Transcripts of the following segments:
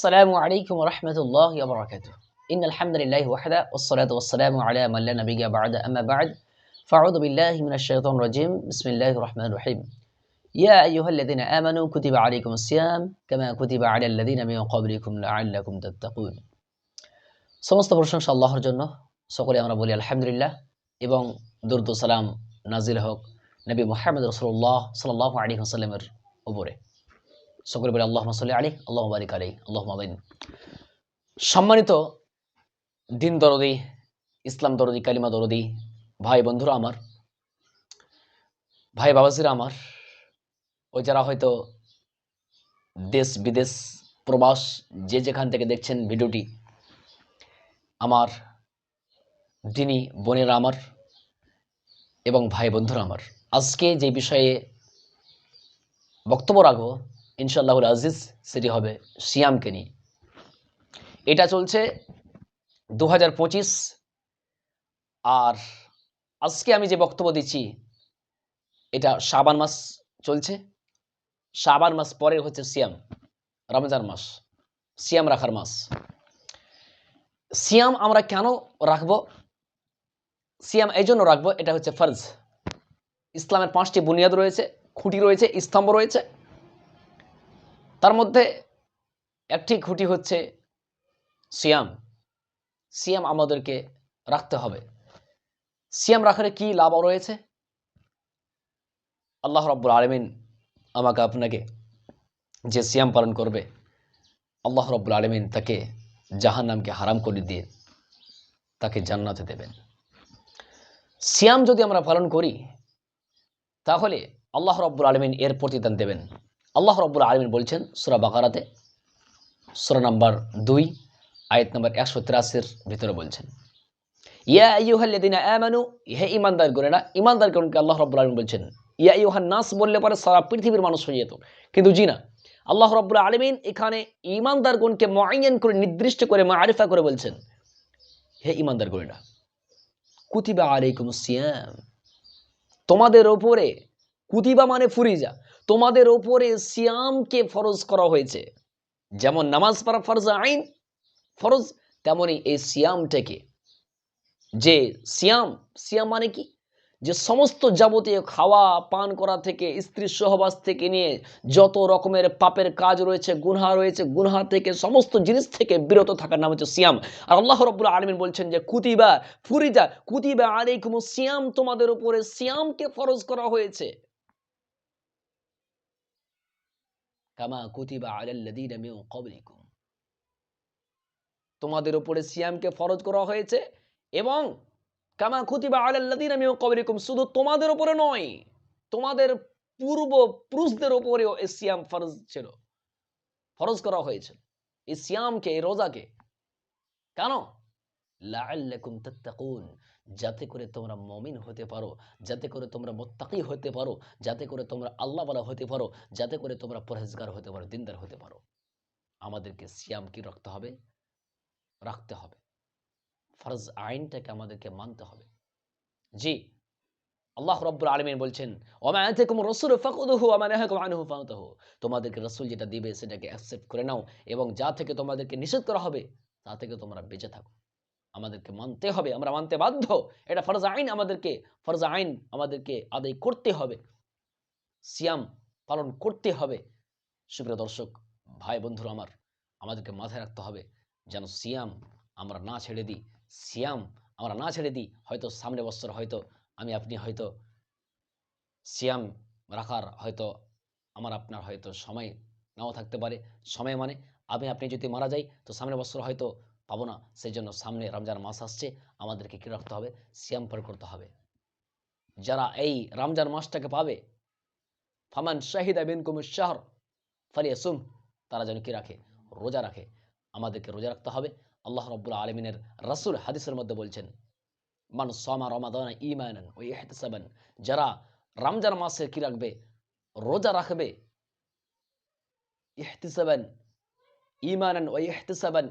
السلام عليكم ورحمة الله وبركاته إن الحمد لله وحده والصلاة والسلام على من لا نبي بعد أما بعد فأعوذ بالله من الشيطان الرجيم بسم الله الرحمن الرحيم يا أيها الذين آمنوا كتب عليكم الصيام كما كتب على الذين من قبلكم لعلكم تتقون সমস্ত প্রশংসা আল্লাহর জন্য সকলে আমরা বলি আলহামদুলিল্লাহ এবং দুর্দ সালাম নাজিল হোক নবী মোহাম্মদ রসুল্লাহ সাল্লাহ আলী হাসাল্লামের উপরে সকলে বলে আল্লাহ সাল্লি আলী আল্লাহ বারিক আলী আল্লাহ মাবিন সম্মানিত দিন দরদি, ইসলাম দরদি, কালিমা দরদি, ভাই বন্ধুরা আমার, ভাই বাবাজিরা আমার ওই যারা হয়তো দেশ, বিদেশ, প্রবাস, যে যেখান থেকে দেখছেন ভিডিওটি, আমার দিনী বোনেরা আমার এবং ভাই বন্ধুরা আমার, আজকে যে বিষয়ে বক্তব্য রাখব ইনশাল্লাহুল আজিজ, সেটি হবে সিয়ামকে নিয়ে। এটা চলছে দু হাজার পঁচিশ। আর আজকে আমি যে বক্তব্য দিচ্ছি, এটা শাবান মাস চলছে। শাবান মাস পরে হচ্ছে সিয়াম, রমজান মাস, সিয়াম রাখার মাস। সিয়াম আমরা কেন রাখব? সিয়াম এই জন্য রাখব, এটা হচ্ছে ফরজ। ইসলামের পাঁচটি বুনিয়াদ রয়েছে, খুঁটি রয়েছে, স্তম্ভ রয়েছে। তার মধ্যে একটি খুঁটি হচ্ছে সিয়াম। সিয়াম আমাদেরকে রাখতে হবে। সিয়াম রাখার কি লাভ রয়েছে? আল্লাহ রব্বুল আলমিন আমাকে আপনাকে যে সিয়াম পালন করবে, আল্লাহ রব্বুল আলমিন তাকে জাহান নামকে হারাম করে দিয়ে তাকে জান্নাতে দেবেন। সিয়াম যদি আমরা পালন করি, তাহলে আল্লাহ রব্বুল আলমিন এর প্রতিদান দেবেন। আল্লাহ রব্বুল আলমিন বলছেন সুরা বাকারাতে, সুরা নাম্বার দুই, আয়াত নাম্বার একশো তিরাশির ভিতরে বলছেন, ইয়া ইউহাল্লাদিনা আমানু, হে ইমানদার গণেরা ইমানদার গণকে আল্লাহ রব্বুল আলমিন বলছেন, ইয়া ইউহান নাস বললে পরে সারা পৃথিবীর মানুষ হয়ে যেত। কিন্তু জি না, আল্লাহ রব্বুল আলমিন এখানে ইমানদার গণকে মাইন করে, নির্দিষ্ট করে, মারিফা করে বলছেন, হে ইমানদার গণেরা, কুতিবা আলাইকুম সিয়াম, তোমাদের ওপরে কুতিবা মানে ফুরিজা তোমাদের ওপরে সিয়ামকে ফরজ করা হয়েছে। যেমন নামাজ পড়া ফরজ আইন, ফরজ তেমনই এই সিয়ামটাকে। যে সিয়াম সিয়াম মানে কি? যে সমস্ত যাবতীয় খাওয়া, পান করা থেকে স্ত্রী সহবাস থেকে নিয়ে যত রকমের পাপের কাজ রয়েছে, গুনহা রয়েছে, গুনহা থেকে সমস্ত জিনিস থেকে বিরত থাকার নাম হচ্ছে সিয়াম। আর আল্লাহ রব্বুল আলমিন বলছেন যে, কুতিবা ফুরিজা কুতিবা আলাইকুম সিয়াম, তোমাদের উপরে সিয়ামকে ফরজ করা হয়েছে। কামা কুতিবা আলাল্লাযীনা মিন ক্বাবলিকুম। তোমাদের উপরে সিয়ামকে ফরজ করা হয়েছে এবং কামা কুতিবা আলাল্লাযীনা মিন ক্বাবলিকুম শুধু তোমাদের উপরে নয়, তোমাদের পূর্ব পুরুষদের উপরেও এই সিয়াম ফরজ ছিল, ফরজ করা হয়েছে। এই সিয়ামকে, এই রোজাকে কেন? লাআল্লাকুম তাত্তাকুন, যাতে করে তোমরা মমিন হতে পারো, যাতে করে তোমরা মোত্তাকি হতে পারো, যাতে করে তোমরা আল্লাহ বলা হতে পারো, যাতে করে তোমরা পরহেজগার হতে পারো, দিনদার হতে পারো। আমাদেরকে সিয়াম কি রাখতে হবে? রাখতে হবে। ফরজ আইনটাকে আমাদেরকে মানতে হবে। জি, আল্লাহ রব্বুল আলমিন বলছেন রসুল আনহু তোমাদেরকে রসুল যেটা দিবে সেটাকে অ্যাকসেপ্ট করে নাও এবং যা থেকে তোমাদেরকে নিষেধ করা হবে, তা থেকে তোমরা বেঁচে থাকো। আমাদেরকে মানতে হবে, আমরা মানতে বাধ্য। এটা ফরজ আইন আমাদেরকে, ফরজ আইন আমাদেরকে আদায় করতে হবে। সিয়াম পালন করতে হবে। সুপ্রিয় দর্শক, ভাই বন্ধুরা আমার, আমাদেরকে মাথায় রাখতে হবে যেন সিয়াম আমরা না ছেড়ে দিই। সিয়াম আমরা না ছেড়ে দিই, হয়তো সামনে বছর হয়তো আমি, আপনি হয়তো সিয়াম রাখার হয়তো আমার, আপনার হয়তো সময় নাও থাকতে পারে। সময় মানে আমি, আপনি যদি মারা যাই, তো সামনে বছর হয়তো পাবো না। সেই জন্য সামনে রমজান মাস আসছে, আমাদেরকে কী রাখতে হবে? সিয়াম পার করতে হবে। যারা এই রমজান মাসটাকে পাবে, ফামান শাহিদা বিন কুমুর শাহর, ফালিয়াসুম, তারা যেন কী রাখে? রোজা রাখে। আমাদেরকে রোজা রাখতে হবে। আল্লাহ রব্বুল আলমিনের রাসুল হাদিসের মধ্যে বলছেন, মান সমা রমাদান ইমানান ও ইহতিসাবান যারা রমজান মাসে কি রাখবে? রোজা রাখবে। ইহতিসাবান ইমানান ও ইহতিসাবান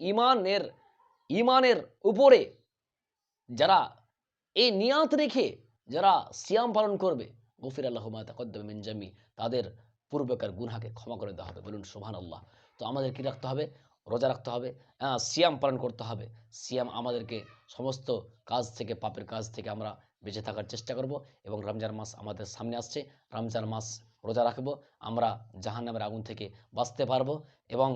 ইমানের ইমানের উপরে যারা এই নিয়াত রেখে যারা সিয়াম পালন করবে, গফির আল্লাহ মিনজামি তাদের পূর্বেকার গুনহাকে ক্ষমা করে দেওয়া হবে। বলুন সোহান আল্লাহ তো আমাদের কি রাখতে হবে? রোজা রাখতে হবে হ্যাঁ সিয়াম পালন করতে হবে। সিয়াম আমাদেরকে সমস্ত কাজ থেকে, পাপের কাজ থেকে আমরা বেঁচে থাকার চেষ্টা করব এবং রমজান মাস আমাদের সামনে আসছে। রমজান মাস রোজা রাখব, আমরা জাহান্নামের আগুন থেকে বাঁচতে পারব এবং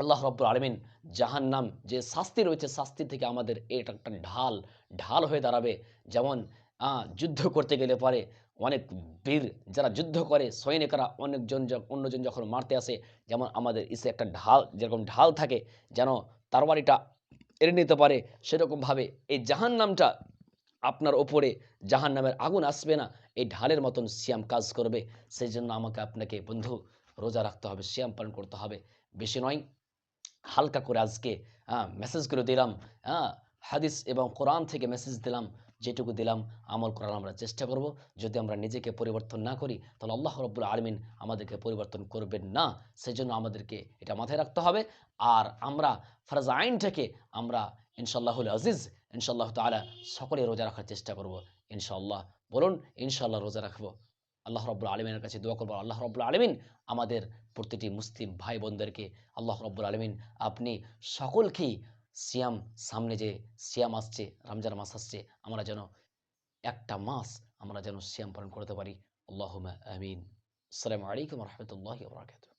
আল্লাহ রব্বুল আলমিন জাহান্নাম যে শাস্তি রয়েছে, শাস্তি থেকে আমাদের এটা একটা ঢাল ঢাল হয়ে দাঁড়াবে। যেমন যুদ্ধ করতে গেলে পরে অনেক বীর যারা যুদ্ধ করে, সৈনিকরা অনেকজন অন্যজন যখন মারতে আসে, যেমন আমাদের ইসে একটা ঢাল, যেরকম ঢাল থাকে, যেন তরবারিটা এড়ে নিতে পারে, সেরকমভাবে এই জাহান্নামটা আপনার ওপরে জাহান্নামের আগুন আসবে না, এই ঢালের মতন সিয়াম কাজ করবে। সেই জন্য আমাকে আপনাকে বন্ধু, রোজা রাখতে হবে, সিয়াম পালন করতে হবে। বেশি নয় হালকা করে আজকে হ্যাঁ মেসেজ করে দিলাম হ্যাঁ হাদিস এবং কোরআন থেকে মেসেজ দিলাম, যেটুকু দিলাম, আমল করার আমরা চেষ্টা করব। যদি আমরা নিজেকে পরিবর্তন না করি, তাহলে আল্লাহ রব্বুল আলমিন আমাদেরকে পরিবর্তন করবেন না। সেজন্য আমাদেরকে এটা মাথায় রাখতে হবে। আর আমরা ফরাজ আইন থেকে আমরা ইনশাল্লাহুল আজিজ ইনশাল্লাহ তালা সকলে রোজা রাখার চেষ্টা করব ইনশাল্লাহ বলুন ইনশাল্লাহ রোজা রাখব। আল্লাহ রব্বুল আলমিনের কাছে দোয়া করব। আল্লাহ রব্বুল আলমিন আমাদের প্রতিটি মুসলিম ভাই বোনদেরকে আল্লাহ রব্বুল আলমিন আপনি সকলকেই সিয়াম সামনে যে সিয়াম আসছে, রমজান মাস আসছে, আমরা যেন একটা মাস আমরা যেন সিয়াম পালন করতে পারি। আল্লাহ আমিন। আসসালামু আলাইকুম রহমতুল্লাহ বরাকাতুহ।